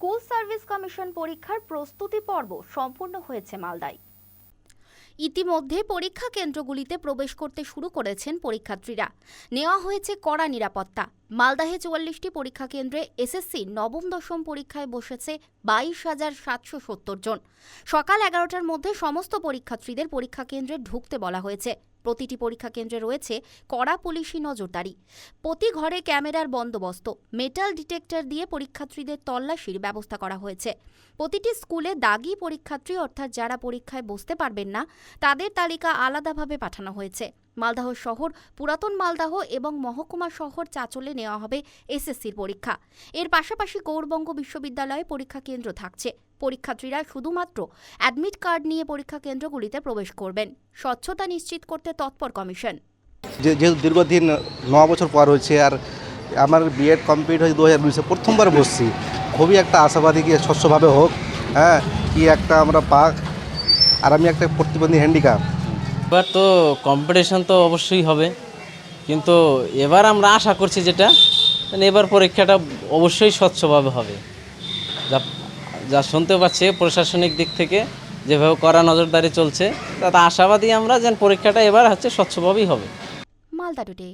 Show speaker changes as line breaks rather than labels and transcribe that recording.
School service commission পরীক্ষার প্রস্তুতি পর্ব সম্পূর্ণ হয়েছে মালদায়। ইতিমধ্যে পরীক্ষা কেন্দ্রগুলিতে প্রবেশ করতে শুরু করেছেন পরীক্ষার্থীরা। নেওয়া হয়েছে কড়া নিরাপত্তা। মালদাহে চুয়াল্লিশটি পরীক্ষা কেন্দ্রে এসএসসি নবম দশম পরীক্ষায় বসেছে বাইশ হাজার সাতশো সত্তর জন। সকাল এগারোটার মধ্যে সমস্ত পরীক্ষার্থীদের পরীক্ষা কেন্দ্রে ঢুকতে বলা হয়েছে। প্রতিটি পরীক্ষা কেন্দ্রে রয়েছে কড়া পুলিশি নজরদারি। প্রতি ঘরে ক্যামেরার বন্দোবস্ত, মেটাল ডিটেক্টর দিয়ে পরীক্ষার্থীদের তল্লাশির ব্যবস্থা করা হয়েছে। প্রতিটি স্কুলে দাগি পরীক্ষার্থী, অর্থাৎ যারা পরীক্ষায় বসতে পারবেন না, তাদের তালিকা আলাদাভাবে পাঠানো হয়েছে। মালদাহ শহর, পুরাতন মালদাহ এবং মহকুমা শহর চাচলে নেওয়া হবে এসএসসির পরীক্ষা। এর পাশাপাশি গৌরবঙ্গ বিশ্ববিদ্যালয়ে পরীক্ষা কেন্দ্র থাকছে। পরীক্ষার্থীরা শুধুমাত্র অ্যাডমিট কার্ড নিয়ে পরীক্ষা কেন্দ্রগুলিতে প্রবেশ করবেন। স্বচ্ছতা নিশ্চিত করতে তৎপর কমিশন।
যেহেতু দীর্ঘদিন ন বছর পর হয়েছে আর আমার বিএড কমপ্লিট হয়েছে দু হাজার উনিশে প্রথমবার বসছি। খুবই একটা আশাবাদী কি স্বচ্ছভাবে হোক হ্যাঁ কি একটা আমরা পাক। আর আমি একটা প্রতিবন্ধী হ্যান্ডিক্যাপ
এবার তো কম্পিটিশান তো অবশ্যই হবে। কিন্তু এবার আমরা আশা করছি যেটা মানে এবার পরীক্ষাটা অবশ্যই স্বচ্ছভাবে হবে। যা যা শুনতে পাচ্ছি প্রশাসনিক দিক থেকে যেভাবে কড়া নজরদারি চলছে, তাতে আশাবাদী আমরা যেন পরীক্ষাটা এবার হচ্ছে স্বচ্ছভাবেই হবে।
মালদা টুডে।